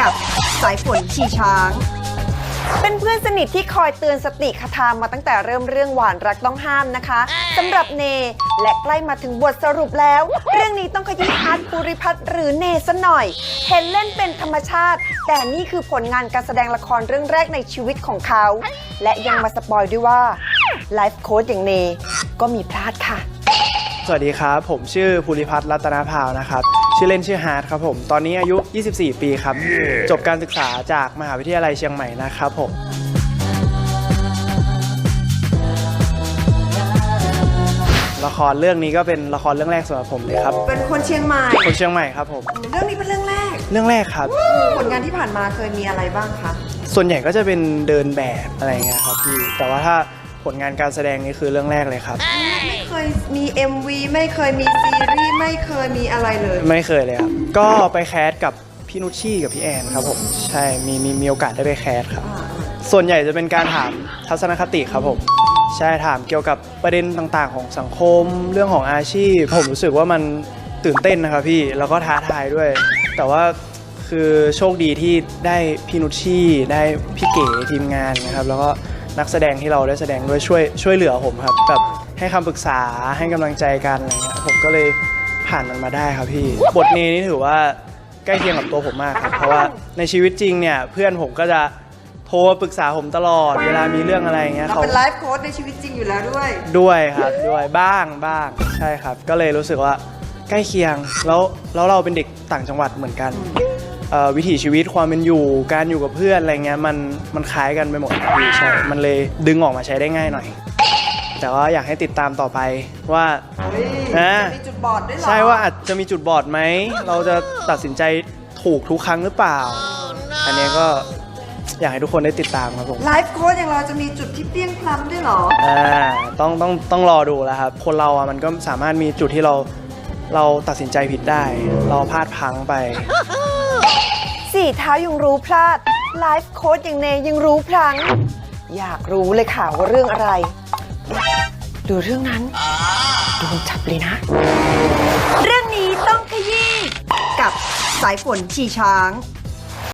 กับสายฝนชีช้าง เป็นเพื่อนสนิทที่คอยเตือนสติคทามาตั้งแต่เริ่มเรื่องหวานรักต้องห้ามนะคะสำหรับเน และใกล้มาถึงบทสรุปแล้ว เรื่องนี้ต้องขยี้อาร์ตภูริพัฒน์หรือเนซะหน่อย เห็นเล่นเป็นธรรมชาติ แต่นี่คือผลงานการแสดงละครเรื่องแรกในชีวิตของเขา และยังมาสปอยด้วยว่าไลฟ์โค้ดอย่างเนก็มีพลาดค่ะ สวัสดีครับ ผมชื่อภูริพัฒน์รัตนาภาวนะครับ ชื่อเล่นชื่อฮาร์ดครับผม ตอนนี้อายุ 24 ปีครับจบการศึกษาจากมหาวิทยาลัยเชียงใหม่นะครับผมละครเรื่องนี้ก็เป็นละครเรื่องแรกสำหรับผมเลยครับ เป็นคนเชียงใหม่ คนเชียงใหม่ครับผม เรื่องนี้เป็นเรื่องแรก เรื่องแรกครับ ผลงานที่ผ่านมาเคยมีอะไรบ้างคะ ส่วนใหญ่ก็จะเป็นเดินแบบอะไรเงี้ยครับพี่ แต่ว่าถ้า ผลงานการแสดงนี่คือเรื่องแรกเลยครับ ไม่เคยมี MV ไม่เคยมีซีรีส์ไม่เคยมีอะไรเลย ไม่เคยเลยครับ ก็ไปแคสกับพี่นุชชี่กับพี่แอนครับผม ใช่ มีมีมีโอกาสได้ไปแคสครับ ส่วนใหญ่จะเป็นการถามทัศนคติครับผม ใช่ถามเกี่ยวกับประเด็นต่างๆ ของสังคมเรื่องของอาชีพ ผมรู้สึกว่ามันตื่นเต้นนะครับพี่ แล้วก็ท้าทายด้วย แต่ว่าคือโชคดีที่ได้พี่นุชชี่ได้พี่เก๋ทีมงานนะครับ แล้วก็ นักแสดงที่เราได้แสดงด้วยช่วยช่วยเหลือผมครับแบบให้คำปรึกษาให้กำลังใจกันอะไรเงี้ยผมก็เลยผ่านมันมาได้ครับพี่ บทนี้นี่ถือว่าใกล้เคียงกับตัวผมมากครับ เพราะว่าในชีวิตจริงเนี่ยเพื่อนผมก็จะโทรมาปรึกษาผมตลอด เวลามีเรื่องอะไรเงี้ยเราเขาเป็นไลฟ์โค้ดในชีวิตจริงอยู่แล้วด้วย ด้วยครับด้วยบ้างบ้างใช่ครับ ก็เลยรู้สึกว่าใกล้เคียงแล้วแล้วเราเป็นเด็กต่างจังหวัดเหมือนกันเอ่อ วิถีชีวิตความเป็นอยู่ การอยู่กับเพื่อนอะไรเงี้ยมันมันคล้ายกันไปหมดครับพี่ใช่มันเลยดึงออกมาใช้ได้ง่ายหน่อย แต่ว่าอยากให้ติดตามต่อไปว่าเฮ้ยนะจะมีจุดบอดด้วยเหรอใช่ว่าอาจจะมีจุดบอดไหม เราจะตัดสินใจถูกทุกครั้งหรือเปล่า อันเนี้ยก็อยากให้ทุกคนได้ติดตามครับผมไลฟ์โค้ดอย่างเราจะมีจุดที่เปรี้ยงพล้ำด้วยเหรออ่าต้องต้องต้องรอดูแล้วครับ คนเราอะมันก็สามารถมีจุดที่เราเราตัดสินใจผิดได้ เราพลาดพลังไป สี่เท้ายังรู้พลาด ไลฟ์โค้ดอย่างเนยังรู้พลัง อยากรู้เลยค่ะว่าเรื่องอะไร ดูเรื่องนั้นโดนจับเลยนะ เรื่องนี้ต้องขยี้กับสายฝนชีช้าง